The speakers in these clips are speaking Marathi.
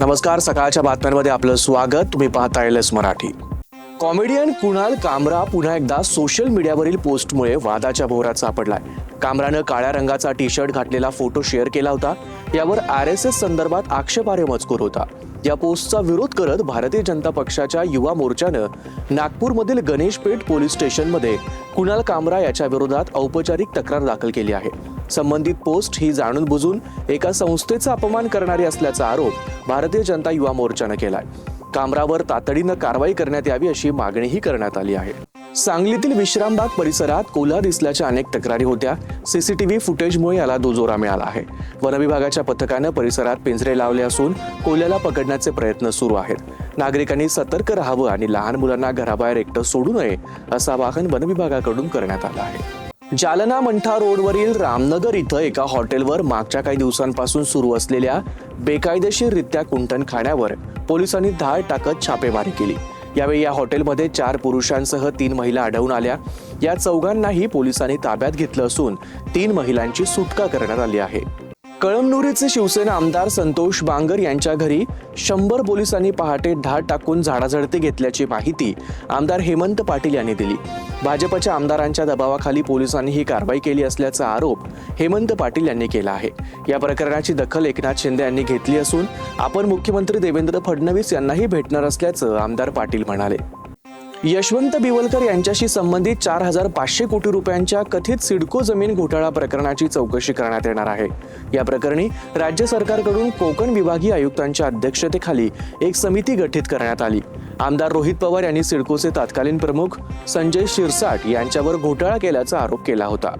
नमस्कार सकाळच्या बातम्यांमध्ये आपलं स्वागत. तुम्ही पाहता L S Marathi. Comedian Kunal Kamra पुन्हा एकदा सोशल मीडियावरील पोस्टमुळे वादाच्या भोवरात सापडलाय. कामरानं काळ्या रंगाचा टी शर्ट घातलेला फोटो शेअर केला होता. यावर आर एस एस संदर्भात आक्षेपार्ह मजकूर होता. या पोस्टचा विरोध करत भारतीय जनता पक्षाच्या युवा मोर्चानं नागपूरमधील गणेशपेठ पोलीस स्टेशनमध्ये कुणाल कामरा याच्या विरोधात औपचारिक तक्रार दाखल केली आहे. संबंधित पोस्ट ही जाणून बुजून एका संस्थेचा अपमान करणारी असल्याचा आरोप भारतीय जनता युवा मोर्चानं केलाय. कामरावर तातडीनं कारवाई करण्यात यावी अशी मागणीही करण्यात आली आहे. सांगलीतील विश्रामबाग परिसरात कोल्हा दिसल्याच्या अनेक तक्रारी होत्या. सीसीटीव्ही फुटेजमुळे याला दुजोरा मिळाला आहे. वनविभागाच्या पथकानं परिसरात पिंजरे लावले असून कोल्ह्याला पकडण्याचे प्रयत्न सुरू आहेत. नागरिकांनी सतर्क राहावं आणि लहान मुलांना घराबाहेर एकटं सोडू नये असं आवाहन वनविभागाकडून करण्यात आलं आहे. जालना मंठा रोडवरील रामनगर इथं एका हॉटेलवर मागच्या काही दिवसांपासून सुरू असलेल्या बेकायदेशीररित्या कुंटण खाण्यावर पोलिसांनी धाड टाकत छापेमारी केली. यावेळी या हॉटेलमध्ये चार पुरुषांसह तीन महिला आढळून आल्या. या चौघांनाही पोलिसांनी ताब्यात घेतलं असून तीन महिलांची सुटका करण्यात आली आहे. कळमनुरीचे शिवसेना आमदार संतोष बांगर यांच्या घरी शंभर पोलिसांनी पहाटे धाड टाकून झाडाझडती घेतल्याची माहिती आमदार हेमंत पाटील यांनी दिली. भाजपच्या आमदारांच्या दबावाखाली पोलिसांनी ही कारवाई केली असल्याचा आरोप हेमंत पाटील यांनी केला आहे. या प्रकरणाची दखल एकनाथ शिंदे यांनी घेतली असून आपण मुख्यमंत्री देवेंद्र फडणवीस यांनाही भेटणार असल्याचं आमदार पाटील म्हणाले. यशवंत बिवलकर यांच्याशी संबंधित चार हजार पाचशे कोटी रुपयांच्या कथित सिडको जमीन घोटाळा प्रकरणाची चौकशी करण्यात येणार आहे. या प्रकरणी राज्य सरकारकडून कोकण विभागीय आयुक्तांच्या अध्यक्षतेखाली एक समिती गठीत करण्यात आली. आमदार रोहित पवार यांनी सिडकोचे तत्कालीन प्रमुख संजय शिरसाट यांच्यावर घोटाळा केल्याचा आरोप केला होता.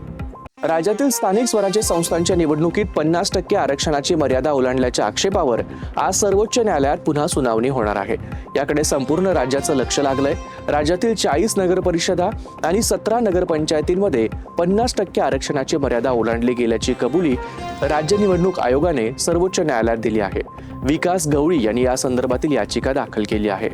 राज्यातील स्थानिक स्वराज्य संस्थांच्या निवडणुकीत पन्नास टक्के आरक्षणाची मर्यादा ओलांडल्याच्या आक्षेपावर आज सर्वोच्च न्यायालयात पुन्हा सुनावणी होणार आहे. याकडे संपूर्ण राज्याचं लक्ष लागलंय. राज्यातील चाळीस नगरपरिषदा आणि सतरा नगरपंचायतींमध्ये पन्नास टक्के आरक्षणाची मर्यादा ओलांडली गेल्याची कबुली राज्य निवडणूक आयोगाने सर्वोच्च न्यायालयात दिली आहे. विकास गवळी यांनी या संदर्भातील याचिका दाखल केली आहे.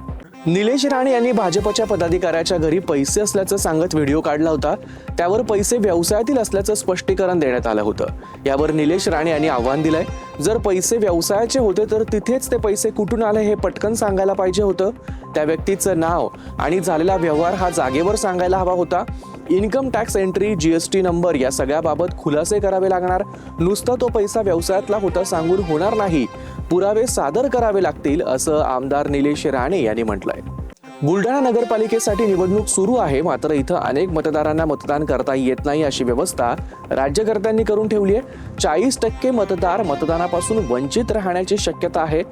निलेश राणे यांनी भाजपच्या पदाधिकाऱ्याच्या घरी पैसे असल्याचं सांगत व्हिडिओ काढला होता. त्यावर पैसे व्यवसायातील असल्याचं स्पष्टीकरण देण्यात आलं होतं. यावर निलेश राणे यांनी आव्हान दिलंय. जर पैसे व्यवसायाचे होते तर तिथेच ते पैसे कुठून आले हे पटकन सांगायला पाहिजे होतं. त्या व्यक्तीचं नाव आणि झालेला व्यवहार हा जागेवर सांगायला हवा होता. Income tax entry GST number या सगळ्याबाबत खुलासे करावे लागणार. नुसता तो पैसा व्यवसायातला होता सांगून होणार नाही. पुरावे सादर करावे लागतील असं आमदार निलेश राणे यांनी म्हटलंय. बुलढाणा नगरपालिकेसाठी निवडणूक सुरू आहे मात्र इथं अनेक मतदारांना मतदान करता येत नाही अशी व्यवस्था राज्यकर्त्यांनी करून ठेवली आहे. चाळीस टक्के मतदार मतदानापासून वंचित राहण्याची शक्यता आहे.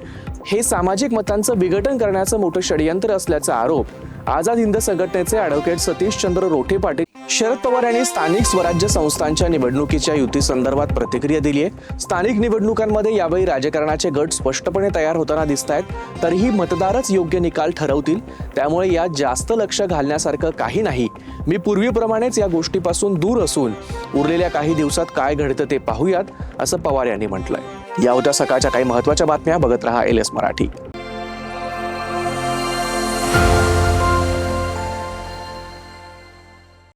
हे सामाजिक मतांचं विघटन करण्याचं मोठं षडयंत्र असल्याचा आरोप आझाद हिंद संघटनेचे ॲडव्होकेट सतीश चंद्र रोठे पाटील शरद पवार यांनी स्थानिक स्वराज्य संस्थांच्या निवडणुकीच्या युती संदर्भात प्रतिक्रिया दिली आहे. स्थानिक निवडणुकांमध्ये यावेळी राजकारणाचे गट स्पष्टपणे तयार होताना दिसत आहेत. तरीही मतदारच योग्य निकाल ठरवतील. त्यामुळे यात जास्त लक्ष घालण्यासारखं काही नाही. मी पूर्वीप्रमाणेच या गोष्टीपासून दूर असून उरलेल्या काही दिवसात काय घडतं ते पाहूयात असं पवार यांनी म्हटलंय. या होत्या सकाळच्या काही महत्त्वाच्या बातम्या. बघत रहा एल एस मराठी.